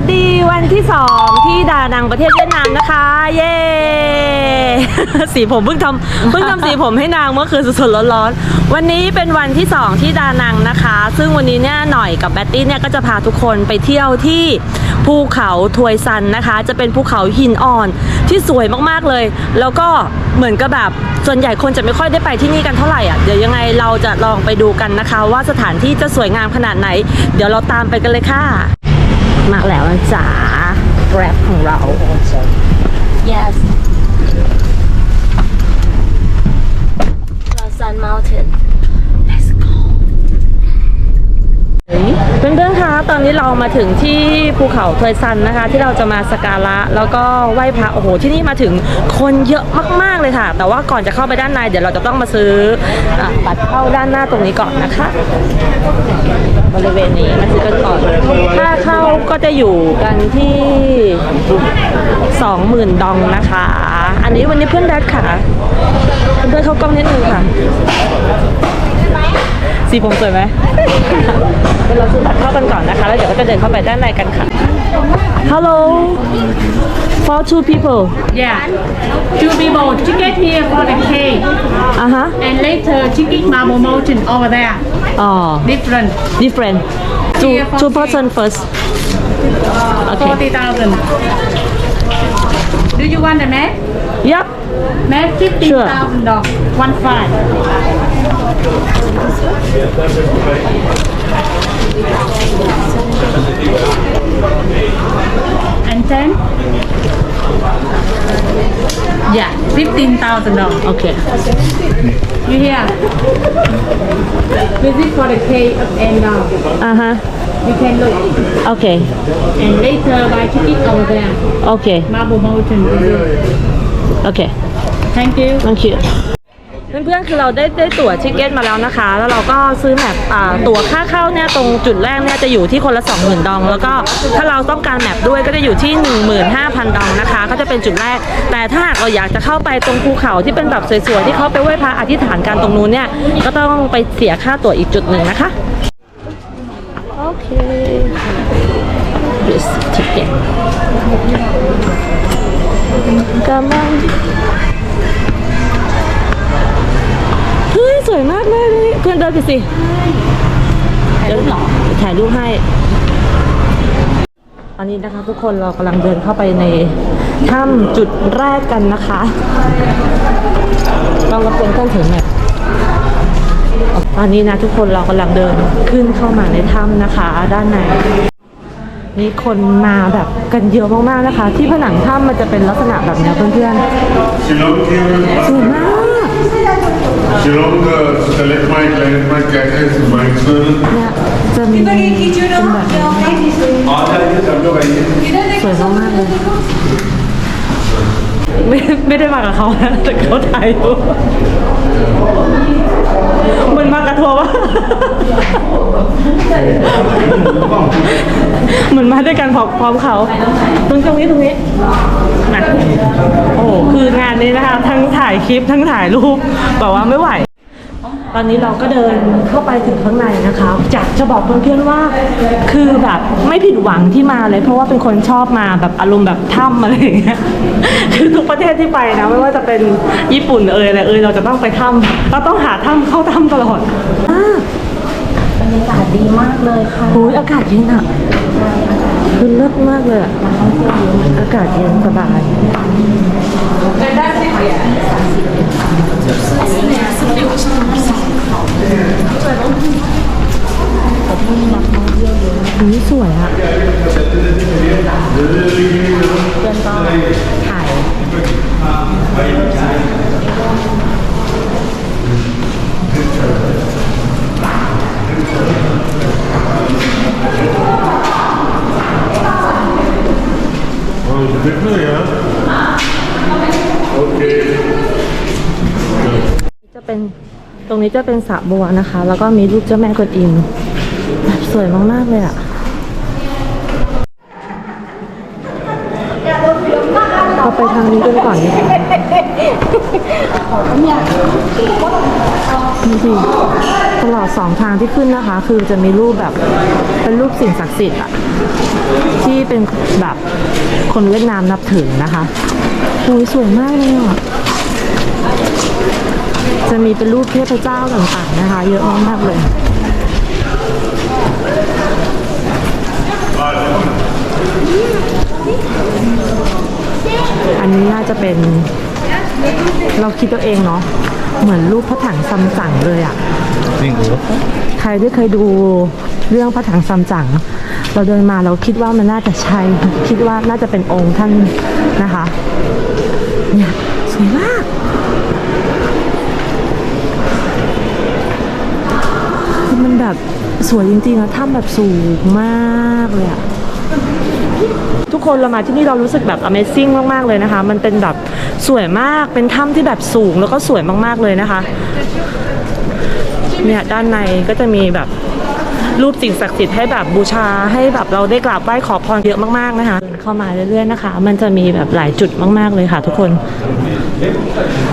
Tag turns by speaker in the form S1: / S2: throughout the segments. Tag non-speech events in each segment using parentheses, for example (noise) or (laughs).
S1: วัสดีวันที่สองที่ดานังประเทศเวียดนามนะคะ เย้ สีผมเพิ่งทำเพิ่งทำสีผมให้นางเมื่อคืนสดๆร้อนๆวันนี้เป็นวันที่สองที่ดานังนะคะ ซึ่งวันนี้เนี่ยหน่อยกับแบตตี้เนี่ยก็จะพาทุกคนไปเที่ยวที่ภูเขาทวยซันนะคะ จะเป็นภูเขาหินอ่อนที่สวยมากๆเลย แล้วก็เหมือนกับแบบส่วนใหญ่คนจะไม่ค่อยได้ไปที่นี่กันเท่าไหร่อะเดี๋ยวยังไงเราจะลองไปดูกันนะคะ ว่าสถานที่จะสวยงามขนาดไหน เดี๋ยวเราตามไปกันเลยค่ะ มาแล้วนะจ๋า Grab ของเรา
S2: Yes. Sun Mountain. Let's go.
S1: เพื่อนๆ คะ ตอนนี้เรามาถึงที่ภูเขาทยซันนะคะ ที่เราจะมาสกการะแล้วก็ไหว้พระ โอ้โห ที่นี่มาถึงคนเยอะมากๆเลยค่ะ แต่ว่าก่อนจะเข้าไปด้านใน เดี๋ยวเราจะต้องมาซื้ออบัตรเข้าด้านหน้าตรงนี้ก่อนนะคะ บริเวณนี้มาซื้อกันก่อนค่าเข้าก็จะอยู่กันที่ 20,000 ดองนะคะ อันนี้วันนี้เพื่อนแดดค่ะ เพื่อนๆเข้ากล้องนิดนึงค่ะ สีผมสวยไหม เดี๋ยวเราซื้อบัตรเข้ากันก่อนนะคะ แล้วเดี๋ยวก็จะเดินเข้าไปด้านในกันค่ะ Hello for two people
S3: Yeah. Two people. Ticket here for the cake.
S1: อะฮะ
S3: And later ticket Marble Mountain over there.
S1: อ๋อ
S3: Different.
S1: different two
S3: Here for
S1: two person first okay
S3: Forty thousand. Do you want the mat?
S1: yep
S3: Mat fifteen thousand dollars. One five. And ten? Yeah, fifteen thousand dollars.
S1: Okay.
S3: You hear? This is for the K up and down.
S1: Uh huh.
S3: You can look.
S1: Okay.
S3: And later buy ticket over there.
S1: Okay.
S3: Marble Mountain.
S1: Okay.
S3: Thank you.
S1: Thank you. เพื่อนๆ คือเราได้ได้ตั๋วชิคเก้นมาแล้วนะคะ แล้วเราก็ซื้อแมปอ่าตั๋วค่าเข้าเนี่ยตรงจุดแรกเนี่ยจะอยู่ที่คนละ 20,000 ดอง แล้วก็ถ้าเราต้องการแมปด้วยก็จะอยู่ที่ 15,000 ดองนะคะ ก็จะเป็นจุดแรก แต่ถ้าหากเราอยากจะเข้าไปตรงภูเขาที่เป็นแบบสวยๆ ที่เขาไปไหว้พระอธิษฐานกันตรงนู้นเนี่ย ก็ต้องไปเสียค่าตั๋วอีกจุดหนึ่งนะคะ โอเค this ticket กำลัง เฮ้ยสวยมากเลยเพื่อนเดินไปสิถ่ายรูปหรอถ่ายรูปให้ตอนนี้นะคะทุกคนเรากำลังเดินเข้าไปในถ้ำจุดแรกกันนะคะต้องรับเป็นต้องถึงแบบตอนนี้นะทุกคนเรากำลังเดินขึ้นเข้ามาในถ้ำนะคะ ด้านในนี่คนมาแบบกันเยอะมากๆนะคะ ที่ผนังถ้ำมันจะเป็นลักษณะแบบนี้เพื่อนๆสวยมาก
S4: शिलोंग स्टेलेक्टमाइट लैंडमाइट कहते हैं इस माइंडफुल
S1: เนี่ยจะมีเป็นแบบนี้
S4: आ जाइए सब लोग आइए
S1: สวยมากๆเลย ไม่ไม่ได้มากับเขานะแต่เขาถ่ายรูปเหมือนมากับทัวร์วะ เหมือนมาด้วยกันพร้อมพร้อมเขา ตรงตรงนี้ตรงนี้นะโอ้โหคืองานนี้นะคะ ทั้งถ่ายคลิปทั้งถ่ายรูปแบบว่าไม่ไหว ตอนนี้เราก็เดินเข้าไปถึงข้างในนะคะจากจะบอกเพื่อนๆว่า คือแบบไม่ผิดหวังที่มาเลย เพราะว่าเป็นคนชอบมาแบบอารมณ์แบบถ้ำอะไรอย่างเงี้ยคือทุกประเทศที่ไปนะไม่ว่าจะเป็นญี่ปุ่นเอยอะไรเอยเราจะต้องไปถ้ำเราต้องหาถ้ำเข้าถ้ำตลอดอ่า
S2: รรยากาศดีมากเลยค่ะ
S1: โอ้ยอากาศเย็นอะคือเลิศมากเลยอะอากาศเย็นสบายอุ้ยสวยอะเพื่อนก็ถ่าย จะเป็นตรงนี้จะเป็นสระบัวนะคะ แล้วก็มีรูปเจ้าแม่กวนอิมแบบสวยมากๆเลยอะ่ะเราไปทางนี้กันก่อนดีกว่า นี่สิตลอดสองทางที่ขึ้นนะคะ คือจะมีรูปแบบเป็นรูปสิ่งศักดิ์สิทธิ์อะที่เป็นแบบคนเวียดนามนับถือนะคะโอ้ยสวยมากเลยอะจะมีเป็นรูปเทพเจ้าต่างๆนะคะ เยอะมากๆเลยอันนี้น่าจะเป็น เราคิดตัวเองเนาะเหมือนรูปพระถังซัมจั๋งเลยอะ่ะ
S5: จริงเหรอ
S1: ใครที่เคยดูเรื่องพระถังซัมจั๋งเราเดินมาเราคิดว่ามันน่าจะใช่คิดว่าน่าจะเป็นองค์ท่านนะคะเนี่ยสวยมากคือมันแบบสวยจริงๆอะถ้ำแบบสูงมากเลยอะทุก คนเรามาที่นี่เรารู้สึกแบบ Amazing มาก ๆ เลยนะคะ มันเป็นแบบสวยมากเป็นถ้ำที่แบบสูงแล้วก็สวยมาก ๆ เลยนะคะเนี่ยด้านในก็จะมีแบบรูปสิ่งศักดิ์สิทธิ์ให้แบบบูชาให้แบบเราได้กราบไหว้ขอพรเยอะมากๆนะคะเดินเข้ามาเรื่อยๆนะคะ มันจะมีแบบหลายจุดมากๆเลยค่ะ ทุกคน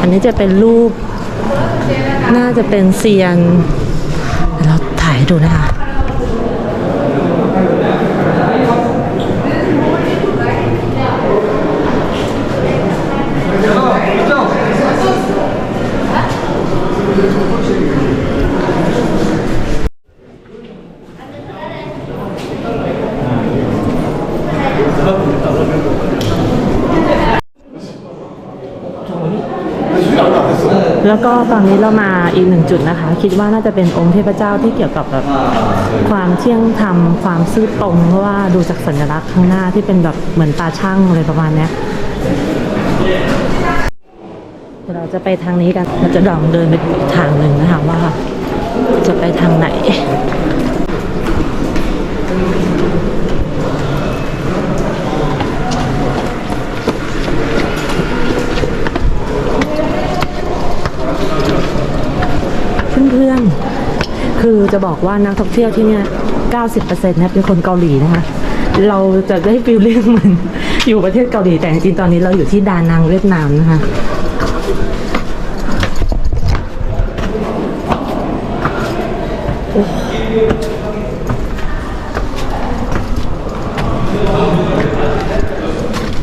S1: อันนี้จะเป็นรูป น่าจะเป็นเซียนเดี๋ยวเราถ่ายให้ดูนะคะ แล้วก็ตอนนี้เรามาอีกหนึ่งจุดนะคะ คิดว่าน่าจะเป็นองค์เทพเจ้าที่เกี่ยวกับแบบความเที่ยงธรรมความซื่อตรงเพราะว่าดูจากสัญลักษณ์ข้างหน้าที่เป็นแบบเหมือนตาช่างอะไรประมาณเนี้ยเราจะไปทางนี้กันเราจะลองเดินไปทางหนึ่งนะคะว่าจะไปทางไหน เพื่อนๆ คือจะบอกว่านักท่องเที่ยวที่เนี่ย90%เนี่ยเป็นคนเกาหลีนะคะ เราจะได้ฟิลลิ่งเหมือนอยู่ประเทศเกาหลีแต่จริงตอนนี้เราอยู่ที่ดานังเวียดนามนะคะ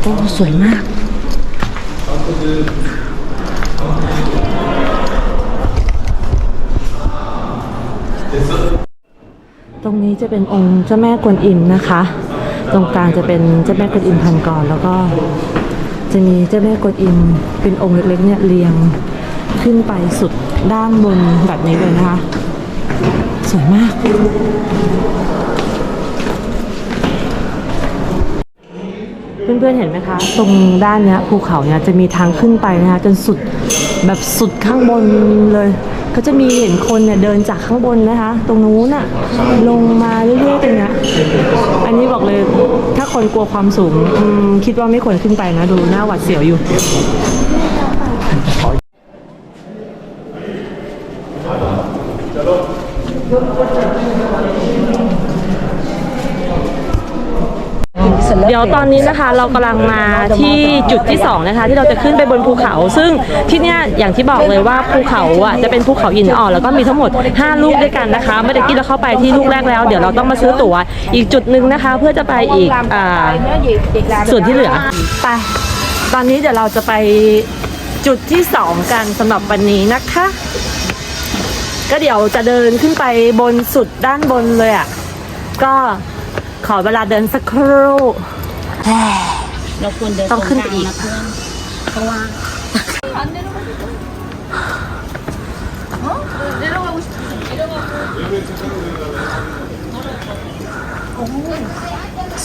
S1: โอ้สวยมาก จะเป็นองค์เจ้าแม่กวนอิมนะคะ ตรงกลางจะเป็นเจ้าแม่กวนอิมพันกรแล้วก็จะมีเจ้าแม่กวนอิมเป็นองค์เล็กๆเนี่ยเรียงขึ้นไปสุดด้านบนแบบนี้เลยนะคะ สวยมาก เพื่อนๆเห็นไหมคะ ตรงด้านเนี้ยภูเขาเนี้ยจะมีทางขึ้นไปนะคะ จนสุดแบบสุดข้างบนเลย ก็จะมีเห็นคนเนี่ยเดินจากข้างบนนะคะ ตรงนู้นอะลงมาเรื่อยๆตรงนี้อันนี้บอกเลยถ้าคนกลัวความสูงคิดว่าไม่ควรขึ้นไปนะดูหน้าหวัดเสียวอยู่ เดี๋ ยวตอนนี้นะคะเรากำลังมาที่จุดที่สองนะคะที่เราจะขึ้นไปบนภูเขา ซึ่งที่เนี้ยอย่างที่บอกเลยว่าภูเขาอะจะเป็นภูเขาหินอ่อนแล้วก็มีทั้งหมด 5 ลูกด้วยกันนะคะเมื่อกี้เราเข้าไปที่ลูกแรกแล้ว เดี๋ยวเราต้องมาซื้อตั๋วอีกจุดหนึ่งนะคะ เพื่อจะไปอีกอ่าส่วนที่เหลือไปตอนนี้เดี๋ยวเราจะไปจุดที่สองกันสำหรับวันนี้นะคะ ก็เดี๋ยวจะเดินขึ้นไปบนสุดด้านบนเลยอะ ก็ขอเวลาเดินสักครู่
S2: เราควรเดิน
S1: ต้องขึ้นไปอีก
S2: ตรงลางนะเพื่อนเพราะว่า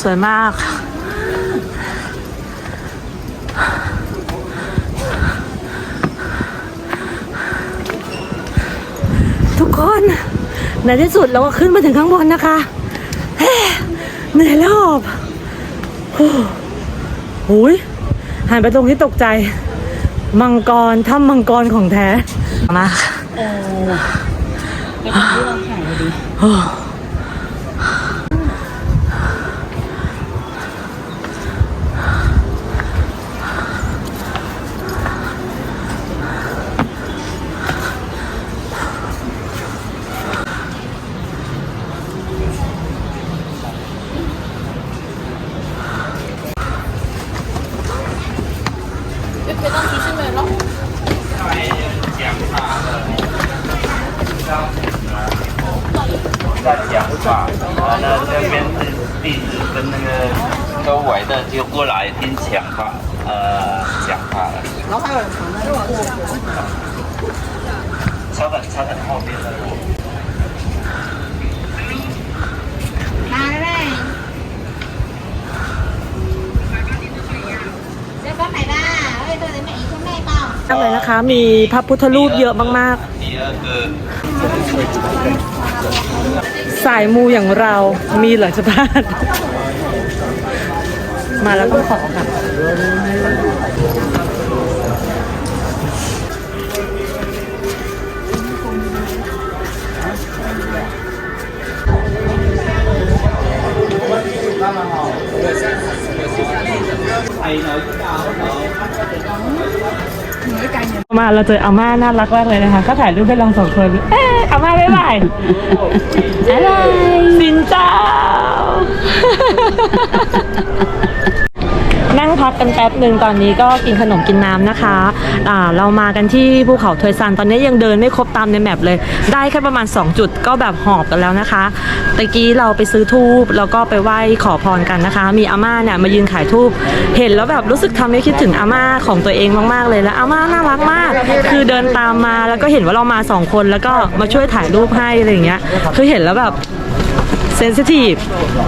S1: สวยมาก ทุกคนในที่สุดเราก็ขึ้นมาถึงข้างบนนะคะเฮ้เหนื่อยแล้วหอบโอ้โหยหันไปตรงที่ตกใจ มังกรถ้ำมังกรของแท้ มาก
S2: เออไปทำที่เราถ่ายเลยดิ
S1: เป็
S5: นเสียงพระเอ่อเสียงพระแล้วให้ชอบแบอบแบบห้งนี้เลย
S2: มาเลยแล้วก็ไหนบ้าเฮ้ยตัวไนไม่อีกตัวไนเล่า
S1: ตั้งเลยนะคะ มีพระพุทธรูปเยอะมาก
S5: นี่ก
S1: ๆสายมูอย่างเรามีเหรอจ๊ะบ้าน มาแล้วต้องขอค่ะมาเราเจออาม่าน่ารักมากเลยนะคะ ก็ถ่ายรูปให้เราสองคน เอ๊ะอาม่าบ๊ายบาย
S3: อะไร
S1: สินเจ้า นั่งพักกันแป๊บหนึ่งตอนนี้ก็กินขนมกินน้ำนะคะอ่าเรามากันที่ภูเขาทวยซันตอนนี้ยังเดินไม่ครบตามในแมปเลย ได้แค่ประมาณ 2 จุดก็แบบหอบกันแล้วนะคะตะกี้เราไปซื้อทูบแล้วก็ไปไหว้ขอพรกันนะคะ มีอาม่าเนี่ยมายืนขายทูบเห็นแล้วแบบรู้สึกทำให้คิดถึงอาม่าของตัวเองมากๆเลยแล้วอาม่าน่ารักมาก คือเดินตามมาแล้วก็เห็นว่าเรามาสองคนแล้วก็มาช่วยถ่ายรูปให้อะไรอย่างเงี้ยคือเห็นแล้วแบบ เซนซิทีฟ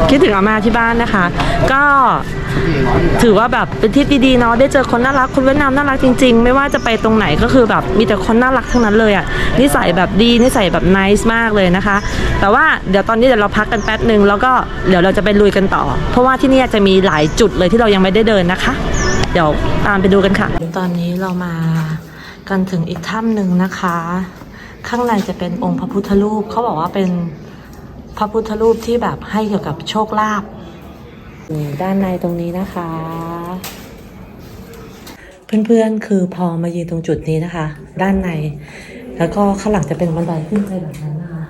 S1: คิดถึงอามาที่บ้านนะคะ ก็ถือว่าแบบเป็นทริปดีๆเนาะได้เจอคนน่ารักคนเวียดนามน่ารักจริงๆ ไม่ว่าจะไปตรงไหนก็คือแบบมีแต่คนน่ารักทั้งนั้นเลยอะ่ะนิสัยแบบดีนิสัยแบบนิสมากเลยนะคะ แต่ว่าเดี๋ยวตอนนี้เดี๋ยวเราพักกันแป๊บหนึ่งแล้วก็เดี๋ยวเราจะไปลุยกันต่อ เพราะว่าที่นี่จะมีหลายจุดเลยที่เรายังไม่ได้เดินนะคะ เดี๋ยวตามไปดูกันค่ะ ตอนนี้เรามากันถึงอีกถ้ำหนึ่งนะคะ ข้างในจะเป็นองค์พระพุทธรูปเขาบอกว่าเป็น พระพุทธรูปที่แบบให้เกี่ยวกับโชคลาภด้านในตรงนี้นะคะ เพื่อนๆคือพอมายืนตรงจุดนี้นะคะ ด้านใน แล้วก็ข้างหลังจะเป็นบันไดขึ้นไปแบบนั้นนะคะ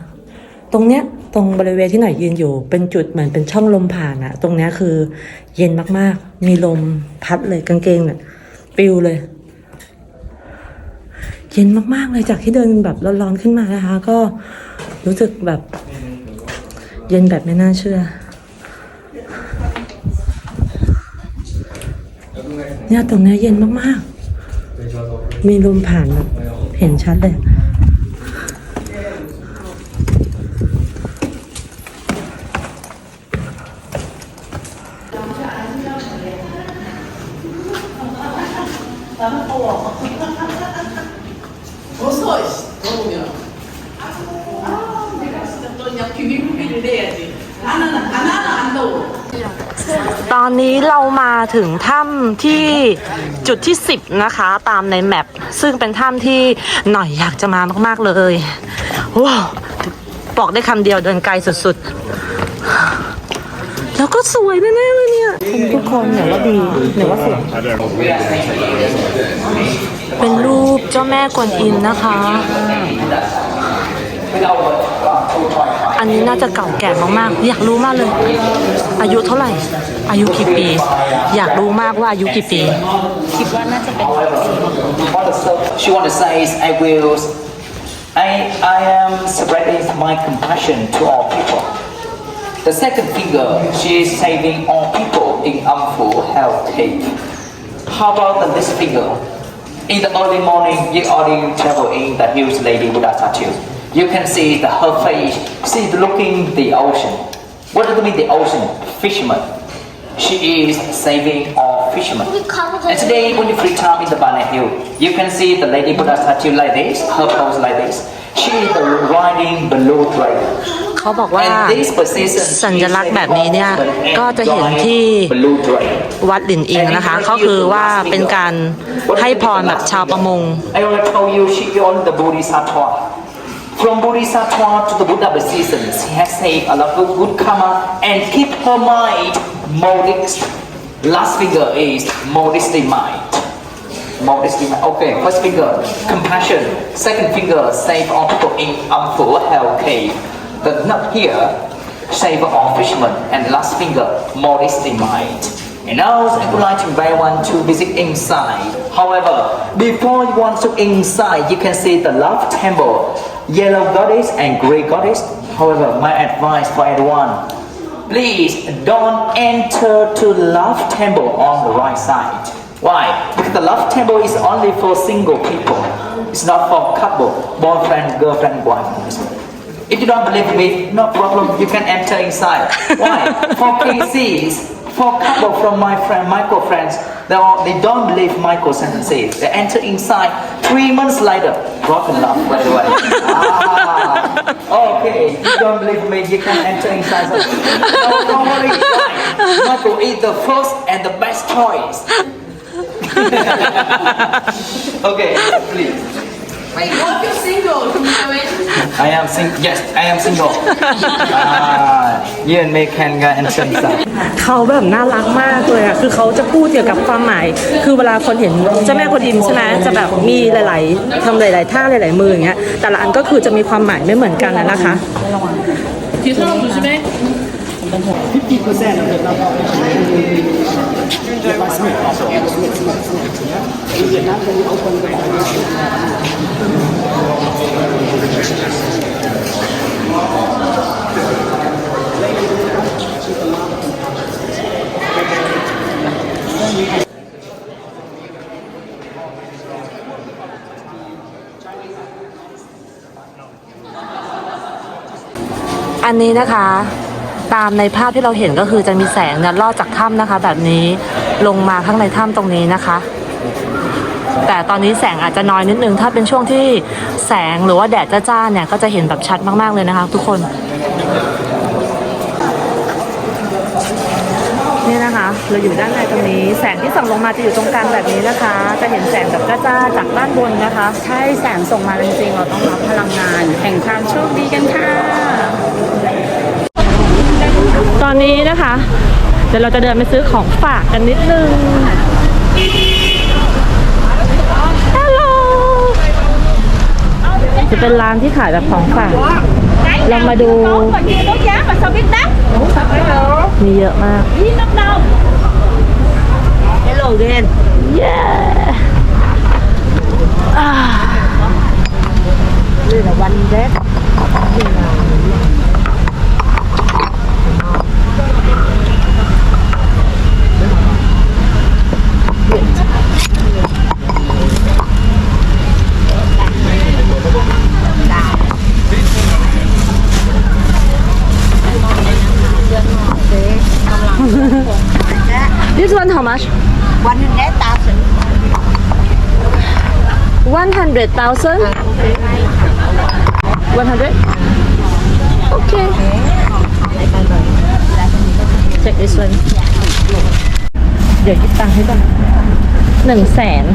S1: ตรงเนี้ยตรงบริเวณที่หน่อยยืนอยู่ เป็นจุดเหมือนเป็นช่องลมผ่านอะตรงเนี้ยคือเย็นมากๆ มีลมพัดเลยกางเกงเนี่ยปิวเลย เย็นมากๆเลยจากที่เดินแบบร้อนๆขึ้นมานะคะ ก็รู้สึกแบบ เย็นแบบไม่น่าเชื่อ เนี่ยตรงนี้เย็นมากๆ มีลมผ่านแบบเห็นชัดเลย ตอนนี้เรามาถึงถ้ำที่จุดที่ 10 นะคะ ตามในแมปซึ่งเป็นถ้ำที่หน่อยอยากจะมามากๆเลยว้าวบอกได้คำเดียวเดินไกลสุดๆ แล้วก็สวยแน่ๆเลยเนี่ยทุกคนเหนือว่าดีเหนือว่าสวยเป็นรูปเจ้าแม่กวนอิมนะคะ อันนี้น่าจะเก่าแก่มากๆ อยากรู้มากเลย อายุเท่าไหร่ อายุกี่ปี อยากรู้มากว่าอายุกี่ปี
S6: What she want to say is, I will, I, I am spreading my compassion to all people. The second finger, she is saving all people in Amfu Health Cave. How about the this finger? In the early morning, you already travel in the huge lady Buddha statue. You can see the, her face, see the looking the ocean. What does it mean the ocean? Fisherman. She is saving all fishermen. And today, when you free time in the Banana Hill, you can see the Lady Buddha statue like this, her pose like this. She is the riding blue dragon.
S1: เขาบอกว่า
S6: And this position
S1: สัญลักษณ์แบบนี้เนี่ยก็จะเห็นที่
S6: blue dragon.
S1: วัดหลินอิงนะคะก็คือว่าเป็นการให้พรแบบชาวประมง
S6: From Bodhisattva to the Buddha position, she has saved a lot of good karma and keep her mind modest. Last figure is modesty mind. Modesty mind. Okay, first figure, compassion. Second figure, save all people in um, Amphu Hell Cave. The nut here, save all fishermen. And last finger, modesty mind. And now I would like to invite one to visit inside. However, before you want to inside, you can see the love temple, yellow goddess and gray goddess. However, my advice for everyone, please don't enter to love temple on the right side. Why? Because the love temple is only for single people. It's not for couple, boyfriend, girlfriend, wife. If you don't believe me, no problem. You can enter inside. Why? (laughs) For cases, for couple from my friend, Michael friends, they, all, they don't believe Michael sentences. They enter inside. Three months later, drop in love right away. ah, okay. You don't believe me? You can enter inside. So, no, don't worry. Why? Michael is the first and the best choice. (laughs) okay, please.
S2: Wait, what? You're single? Can we go in?
S6: I am sing. Yes, I am single. ah, you and me can go enter inside.
S1: เขาแบบน่ารักมากเลยอะคือเขาจะพูดเกี่ยวกับความหมาย คือเวลาคนเห็นเจ้าแม่กวนอิมใช่ไหมจะแบบมีหลาย ๆทำหลาย ๆ ท่าหลาย ๆ มืออย่างเงี้ย แต่ละอันก็คือจะมีความหมายไม่เหมือนกันนะนะคะ
S3: 뒤에 사람 조심해.
S1: อันนี้นะคะ ตามในภาพที่เราเห็นก็คือจะมีแสงเนี่ยลอดจากถ้ำนะคะ แบบนี้ลงมาข้างในถ้ำตรงนี้นะคะ แต่ตอนนี้แสงอาจจะน้อยนิดนึง ถ้าเป็นช่วงที่แสงหรือว่าแดดจ้าๆเนี่ยก็จะเห็นแบบชัดมากๆเลยนะคะ ทุกคนนี่นะคะ เราอยู่ด้านในตรงนี้ แสงที่ส่องลงมาจะอยู่ตรงกลางแบบนี้นะคะ จะเห็นแสงแบบจ้าๆจากด้านบนนะคะ
S2: ใช่แสงส่งมาจริงๆเราต้องรับพลังงานแห่งความโชคดีกันค่ะ
S1: ตอนนี้นะคะ เดี๋ยวเราจะเดินไปซื้อของฝากกันนิดนึง ฮัลโหล จะเป็นร้านที่ขายแบบของฝาก เรามาดู มีเยอะมาก Hello again Yeah อ่า Đây là one deck This one how much? 100,000. 100,000? 100? Okay. Check this one. เดี๋ยวคิดตังค์ให้ก่อนหนึ่งแสน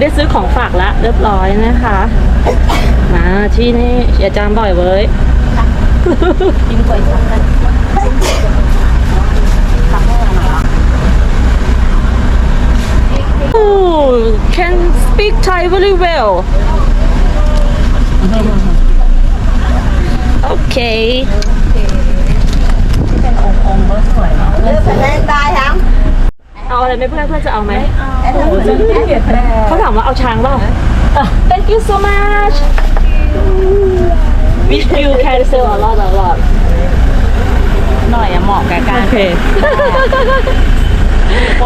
S1: ได้ซื้อของฝากแล้วเรียบร้อยนะคะ มาที่นี่อย่าจามบ่อยเว้ย Oh, can speak Thai very well. Okay. เอาอะไรไหมเพื่อนเพื่อนจะเอาไหมเขาถามว่าเอาช้างเปล่าอะ Thank you so much Wish you can sell a lot a lot
S2: หน่อยอะเหมาะกับการ
S1: โอเค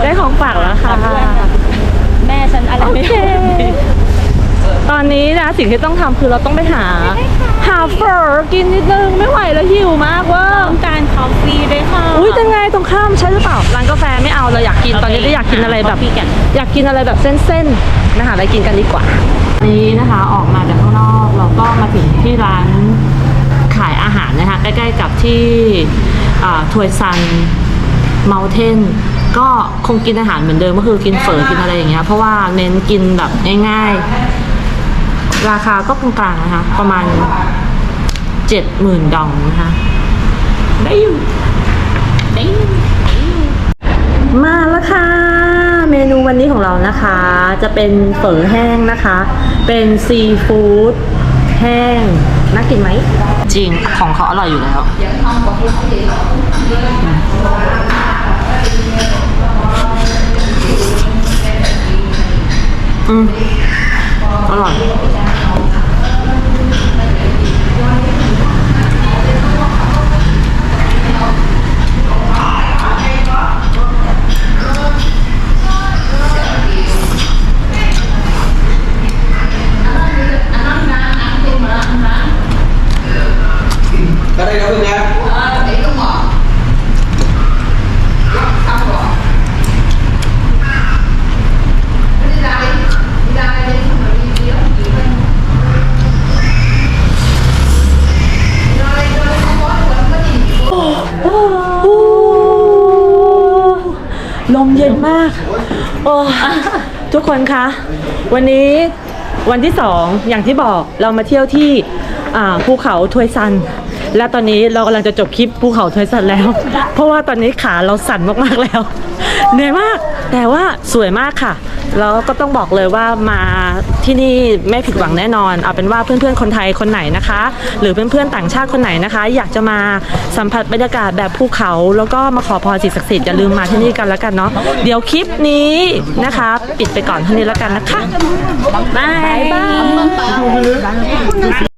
S1: ได้ของฝากแล้วค่ะ
S2: แม่ฉันอะไร
S1: โอ
S2: ไม่
S1: เคตอนนี้นะสิ่งที่ต้องทำคือเราต้องไปหา หาเฟอร์กินนิดนึงไม่ไหวแล้วหิวมากเว่า
S2: ต้องการคอฟฟี่ด้วยค่ะ
S1: อุ้ยยังไงตรงข้ามใช่หรือเปล่าร้านกาแฟไม่เอาเราอยากกินตอนนี้เราอยากกินอะไรแบบ
S2: หา coffee กัน
S1: อยากกินอะไรแบบเส้นๆนะคะอะไรกินกันดีกว่า นี้นะคะออกมาจากข้างนอกเราก็มาถึงที่ร้านขายอาหารนะคะใกล้ๆกับที่ทวยซันเมลเทน ก็คงกินอาหารเหมือนเดิมก็คือกินเฝอกินอะไรอย่างเงี้ยเพราะว่าเน้นกินแบบง่าย ๆ ราคาก็กลางๆนะคะ ประมาณเจ็ดหมื่นดองนะคะได้อยู่
S2: ได้อยู่
S1: มาแล้วค่ะ เมนูวันนี้ของเรานะคะ จะเป็นเฝอแห้งนะคะ เป็นซีฟู้ดแห้งน่ากินไหมจริงของเขาอร่อยอยู่แล้ว อืมอ ลมเย็นมาก โอ้ทุกคนคะ วันนี้วันที่สองอย่างที่บอกเรามาเที่ยวที่ภูเขาทวยซัน และตอนนี้เรากำลังจะจบคลิปภูเขาทวยซันแล้ว เพราะว่าตอนนี้ขาเราสั่นมากๆแล้วเหนื่อยมาก แต่ว่าสวยมากค่ะ แล้วก็ต้องบอกเลยว่ามาที่นี่ไม่ผิดหวังแน่นอน เอาเป็นว่าเพื่อนๆคนไทยคนไหนนะคะ หรือเพื่อนๆต่างชาติคนไหนนะคะ อยากจะมาสัมผัสบรรยากาศแบบภูเขา แล้วก็มาขอพรสิ่งศักดิ์สิทธิ์อย่าลืมมาที่นี่กันแล้วกันเนาะเดี๋ยวคลิปนี้นะคะ ปิดไปก่อนเท่านี้แล้วกันนะคะบายบาย